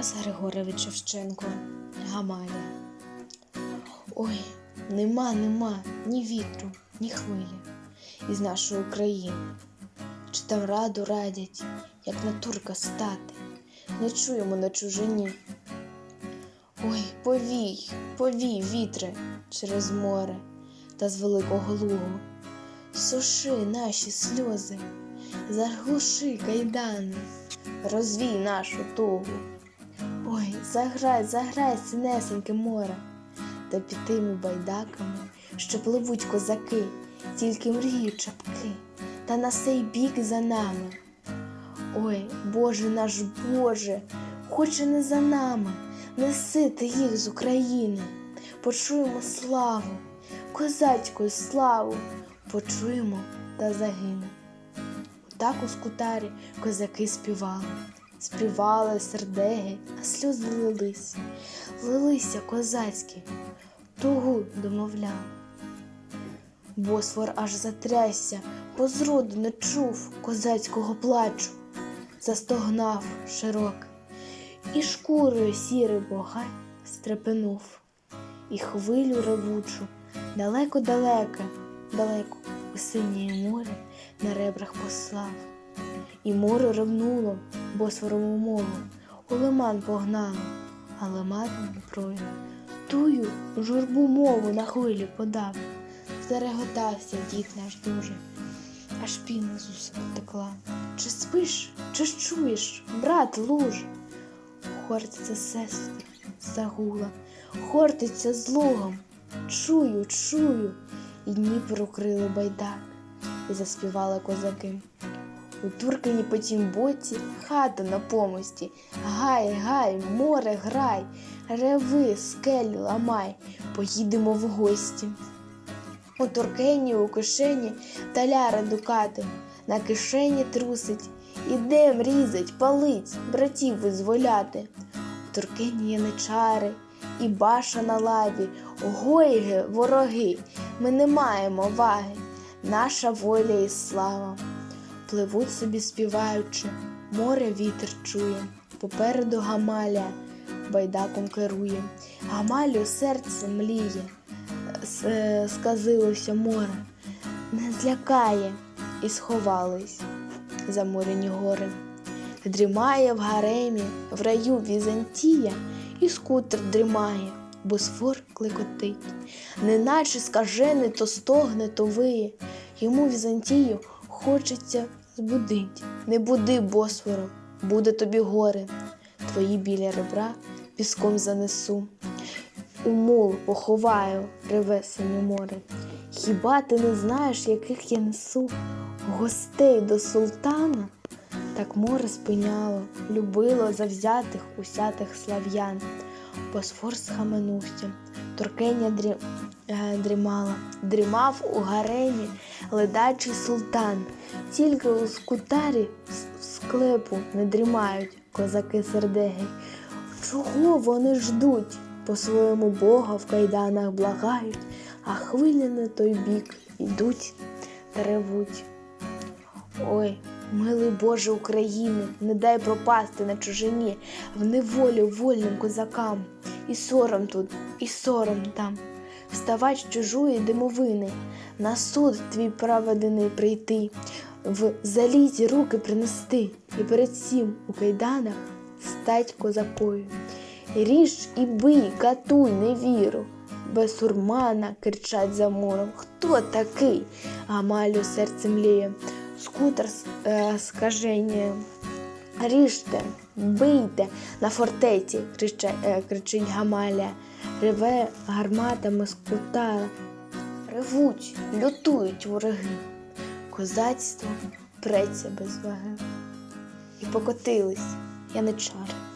Тарас Григорович Шевченко Гамалія. Ой, нема, нема ні вітру, ні хвилі із нашої України. Чи там раду радять, як на турка стати, не чуємо на чужині. Ой, повій, повій, вітре через море та з великого лугу. Суши наші сльози, заглуши кайдани, розвій нашу тугу. Заграй, заграй, синесеньке море, та під тими байдаками, що пливуть козаки, тільки мріють чапки, та на сей бік за нами. Ой, Боже наш Боже, хоче не за нами, неси ти їх з України, почуємо славу, козацьку славу, почуємо та загине. Отак у скутарі козаки співали, співали сердеги, а сльози лились, лилися козацькі, тугу домовляли. Босфор аж затрясся, бо зроду не чув козацького плачу, застогнав широкий, і шкурою сірий богай стрепенув, і хвилю ревучу, далеко-далеко, далеко у синє море на ребрах послав. І море ревнуло босфорову мову, у лиман погнало, а лиман Дніпрою тую журбу мову на хвилі подав. Зареготався дід наш дуже, аж піна з уст текла. Чи спиш, чи ж чуєш, брат луж? Хортиця сестра загула, хортиця з лугом. Чую, чую, і Дніпро крили байдак, і заспівали козаки. У Туркині по тім боці хата на помості. Гай, гай, море грай, реви, скелі ламай, поїдемо в гості. У Туркені у кишені таляра дукати, на кишені трусить, ідем різать, палить, братів визволяти. У Туркені яничари і баша на лаві, гойги, вороги, ми не маємо ваги, наша воля і слава. Пливуть собі співаючи, море вітер чує, попереду Гамаля байдаком керує, Гамалю серце мліє, сказилося море, не злякає, і сховались заморені гори. Дрімає в гаремі, в раю Візантія, і скутер дрімає, босфор клекотить, неначе скажений то стогне, то виє, йому Візантію хочеться збудить. Не буди, Босфоро, буде тобі горе, твої біля ребра піском занесу. У мул поховаю, реве синє море. Хіба ти не знаєш, яких я несу гостей до султана? Так море спиняло, любило завзятих усятих слав'ян. Босфор схаменувся, Туркеня дрі... е, дрімала, дрімав у гаремі ледачий султан. Тільки у скутарі в склепу не дрімають козаки сердеги. Чого вони ждуть? По своєму Бога в кайданах благають, а хвилі на той бік ідуть та ревуть. Ой, милий Боже України, не дай пропасти на чужині, в неволі вольним козакам. І сором тут, і сором там. Вставать з чужої димовини, на суд твій праведений прийти, в залізі руки принести, і перед сім у кайданах стать козакою. Ріж і бий, катуй, невіру. Без сурмана кричать за муром. Хто такий? Гамалю серце мліє. Скутер е, скаженіє. Ріжте, бийте на фортеці, крича, е, кричить Гамаля, реве гарматами скута, Ревуть, лютують вороги. Козацтво преться без ваги. І покотились яничари.